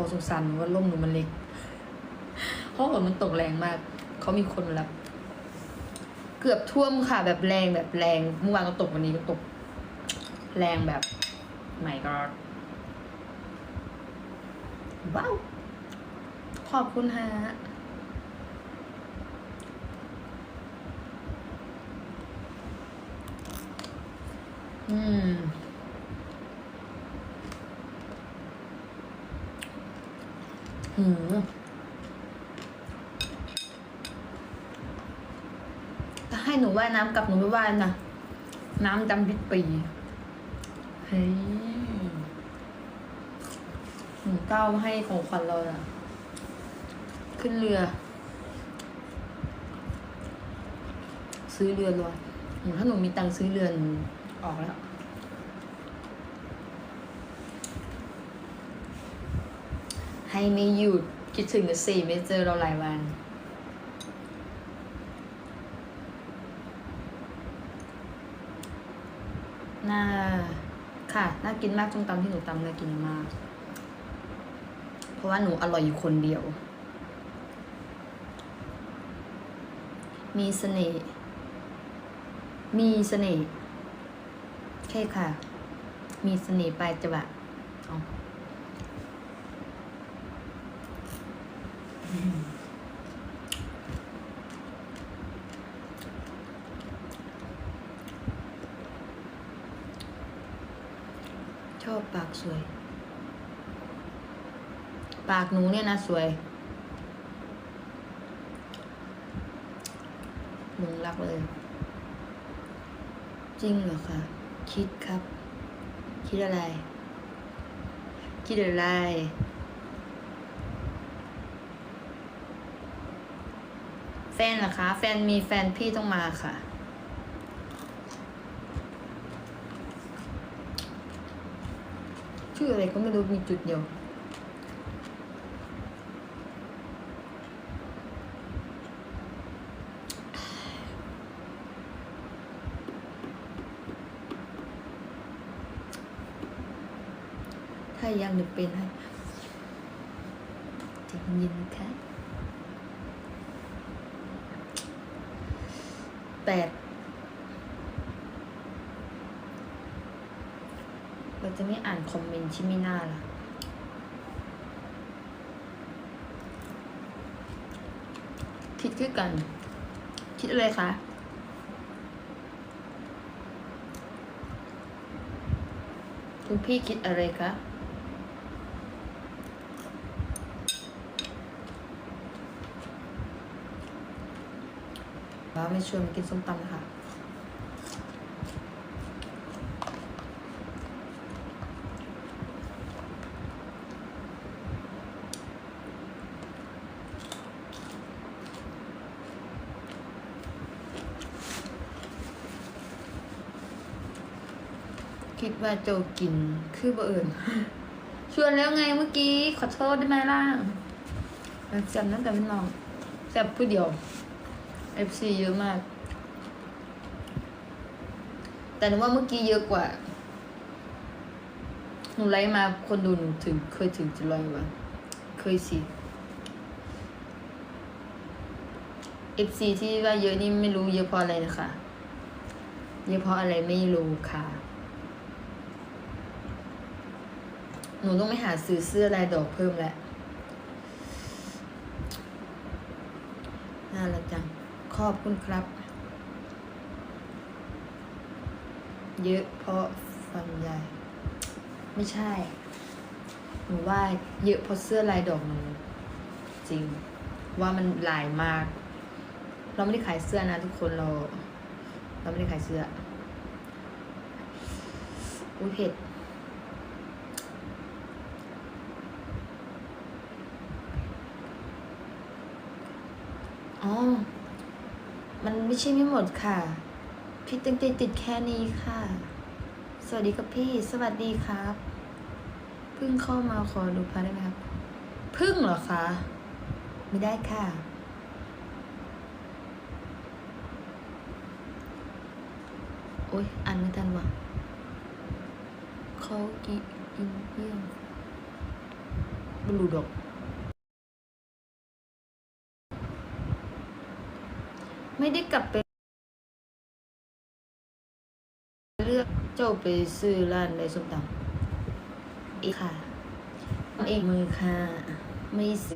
อสงสารหนูว่าล่มหนูมันเล็ก เพราะฝนมันตกแรงมาก เขามีคนมารับ เกือบท่วมค่ะ แบบแรงแบบแรงเมื่อวานก็ตกวันนี้ก็ตก แรงแบบไม่ก็ว้าว ขอบคุณฮะอืม หืมถ้าให้หนูว่ายน้ำกลับหนูไม่ว่ายนะ น้ำจำพิษปีเฮ้ยหนูเก้ามาให้ของขวัญเราอะขึ้นเรือ ซื้อเรือเลยหนูถ้าหนูมีตังค์ซื้อเรือหนูออกแล้ว ให้ไม่หยุดคิดถึงกันสี่ไม่เจอเราหลายวัน น่า ค่ะ น่ากินมากส้มตำที่หนูตำน่ากินมาก เพราะว่าหนูอร่อยอยู่คนเดียว มีเสน่ห์ มีเสน่ห์ใช่ค่ะ มีเสน่ห์ปลายจะบะเอา ชอบปากสวย ปากหนูเนี่ยนะสวยหลงรักเลย จริงเหรอคะคิดครับ คิดอะไร คิดอะไร แฟนเหรอคะ แฟนมีแฟนพี่ต้องมาค่ะ ชื่ออะไรก็ไม่รู้มีจุดเดียวถ้ายังหนึ่งเป็นให้จะย็นๆนะคะ แปดเราจะไม่อ่านคอมเมนต์ที่ไม่น่าล่ะคิดคือกัน คิดอะไรคะคุณพี่คิดอะไรคะ ว่าไม่ชวนมากินส้มตำนะคะคิดว่าโจกินคือบ่เอิญชวนแล้วไงเมื่อกี้ ขอโทษได้ไหมล่ะแซมนั่นแต่เป็นน้องแซมผู้เดียว FC เยอะมาก แต่หนูว่าเมื่อกี้เยอะกว่า หนูไลฟ์มาคนดูหนูถึง เคยถึงจะร้อยวะเคยสิ FC ที่ว่าเยอะนี่ไม่รู้เยอะเพราะอะไรนะคะ เยอะเพราะอะไรไม่รู้ค่ะ หนูต้องไปหาซื้อเสื้อลายดอกเพิ่มแล้วน่ารักจัง ขอบคุณครับ เยอะเพราะฟันใหญ่ ไม่ใช่ หนูว่าเยอะเพราะเสื้อลายดอกหนูจริง ว่ามันลายมาก เราไม่ได้ขายเสื้อนะทุกคนเรา เราไม่ได้ขายเสื้อ อุ้ยเผ็ดอ๋อ มันไม่ใช่ไม่หมดค่ะ พี่ตั้งใจติดแค่นี้ค่ะ สวัสดีครับพี่ สวัสดีครับเพิ่งเข้ามาขอดูพาได้ไหมครับเพิ่งเหรอคะ ไม่ได้ค่ะ โอ๊ยอ่านไม่ทันว่ะเขากินเยี่ยมบรูดอก ไม่ได้กลับไปเลือกเจ้าไปซื้อร้านในส้มตำอีกค่ะเองมือค่ะ ไม่ซื้อ